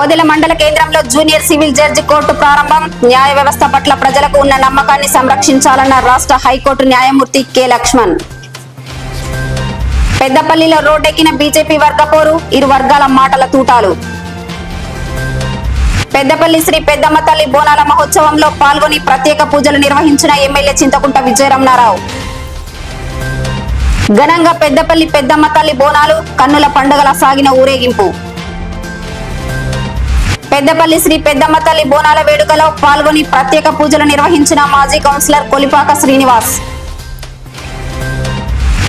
ఓదెల మండల కేంద్రంలో junior civil judge court ప్రారంభం. న్యాయ వ్యవస్థ పట్ల ప్రజలకు ఉన్న నమ్మకాన్ని సంరక్షించాలన్న రాష్ట్ర హైకోర్టు న్యాయమూర్తి కె. లక్ష్మణ్. పెద్దపల్లిలో రోడ్డెక్కిన బీజేపీ వర్గపోరు ఇరు వర్గాల మాటల తూటాలు. పెద్దపల్లి శ్రీ పెద్దమ్మ తల్లి బోనాల మహోత్సవంలో పాల్గొని ప్రత్యేక పూజలు నిర్వహించిన ఎమ్మెల్యే చింతకుంట విజయరమణారావు. ఘనంగా పెద్దపల్లి పెద్దమ్మ తల్లి బోనాలు కన్నుల పండుగల సాగిన ఊరేగింపు. పెద్దపల్లి శ్రీ పెద్దమ్మ తల్లి బోనాల వేడుకలో పాల్గొని ప్రత్యేక పూజలు నిర్వహించిన మాజీ కౌన్సిలర్ కొలిపాక శ్రీనివాస్.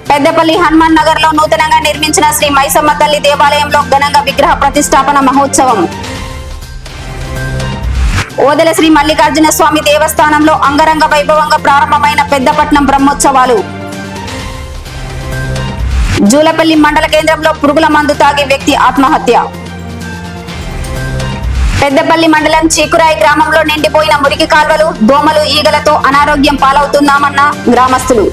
పెద్దపల్లి హనుమాన్ నగర్లో నూతనంగా నిర్మించిన శ్రీ మైసమ్మ తల్లి దేవాలయంలో ఘనంగా విగ్రహ ప్రతిష్టాపన మహోత్సవం. ఓదెల శ్రీ మల్లికార్జున స్వామి దేవస్థానంలో అంగరంగ వైభవంగా ప్రారంభమైన పెద్దపట్నం బ్రహ్మోత్సవాలు. జూలపల్లి మండల కేంద్రంలో పురుగుల మందు తాగి వ్యక్తి ఆత్మహత్య. పెద్దపల్లి మండలం చీకురాయి గ్రామంలో నిండిపోయిన మురికి కాల్వలు దోమలు ఈగలతో అనారోగ్యం పాలవుతున్నామన్న గ్రామస్తులు.